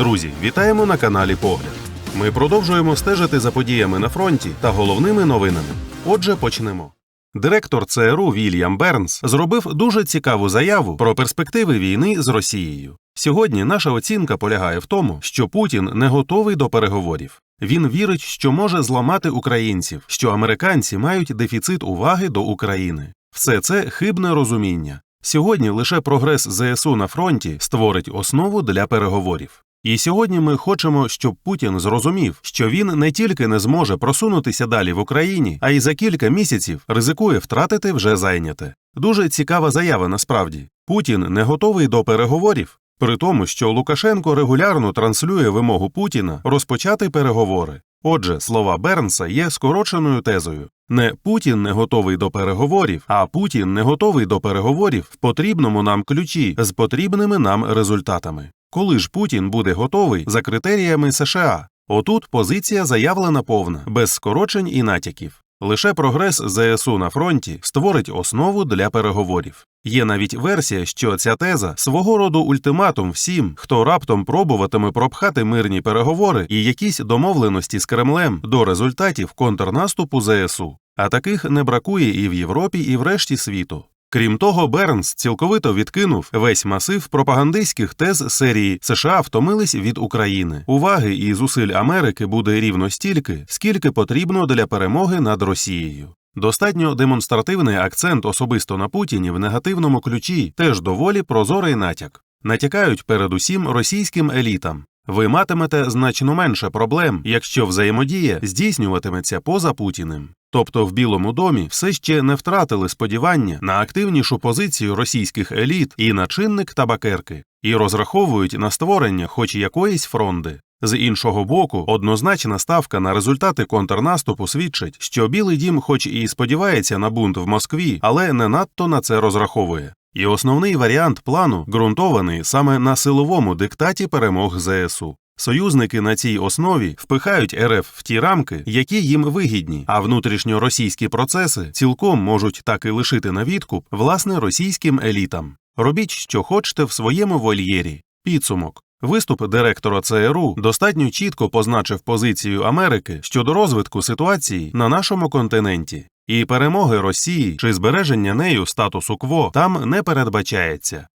Друзі, вітаємо на каналі Погляд. Ми продовжуємо стежити за подіями на фронті та головними новинами. Отже, почнемо. Директор ЦРУ Вільям Бернс зробив дуже цікаву заяву про перспективи війни з Росією. Сьогодні наша оцінка полягає в тому, що Путін не готовий до переговорів. Він вірить, що може зламати українців, що американці мають дефіцит уваги до України. Все це хибне розуміння. Сьогодні лише прогрес ЗСУ на фронті створить основу для переговорів. І сьогодні ми хочемо, щоб Путін зрозумів, що він не тільки не зможе просунутися далі в Україні, а й за кілька місяців ризикує втратити вже зайняте. Дуже цікава заява насправді. Путін не готовий до переговорів, при тому, що Лукашенко регулярно транслює вимогу Путіна розпочати переговори. Отже, слова Бернса є скороченою тезою. Не Путін не готовий до переговорів, а Путін не готовий до переговорів в потрібному нам ключі з потрібними нам результатами. Коли ж Путін буде готовий за критеріями США? Отут позиція заявлена повна, без скорочень і натяків. Лише прогрес ЗСУ на фронті створить основу для переговорів. Є навіть версія, що ця теза свого роду ультиматум всім, хто раптом пробуватиме пропхати мирні переговори і якісь домовленості з Кремлем до результатів контрнаступу ЗСУ. А таких не бракує і в Європі, і в решті світу. Крім того, Бернс цілковито відкинув весь масив пропагандистських тез серії США втомились від України. Уваги і зусиль Америки буде рівно стільки, скільки потрібно для перемоги над Росією. Достатньо демонстративний акцент особисто на Путіні в негативному ключі теж доволі прозорий натяк. Натякають передусім російським елітам. Ви матимете значно менше проблем, якщо взаємодія здійснюватиметься поза Путіним. Тобто в Білому домі все ще не втратили сподівання на активнішу позицію російських еліт і на чинник табакерки, і розраховують на створення хоч якоїсь фронди. З іншого боку, однозначна ставка на результати контрнаступу свідчить, що Білий дім, хоч і сподівається на бунт в Москві, але не надто на це розраховує. І основний варіант плану ґрунтований саме на силовому диктаті перемог ЗСУ. Союзники на цій основі впихають РФ в ті рамки, які їм вигідні, а внутрішньоросійські процеси цілком можуть так і лишити на відкуп власне російським елітам. Робіть, що хочете в своєму вольєрі. Підсумок. Виступ директора ЦРУ достатньо чітко позначив позицію Америки щодо розвитку ситуації на нашому континенті, і перемоги Росії чи збереження нею статусу кво там не передбачається.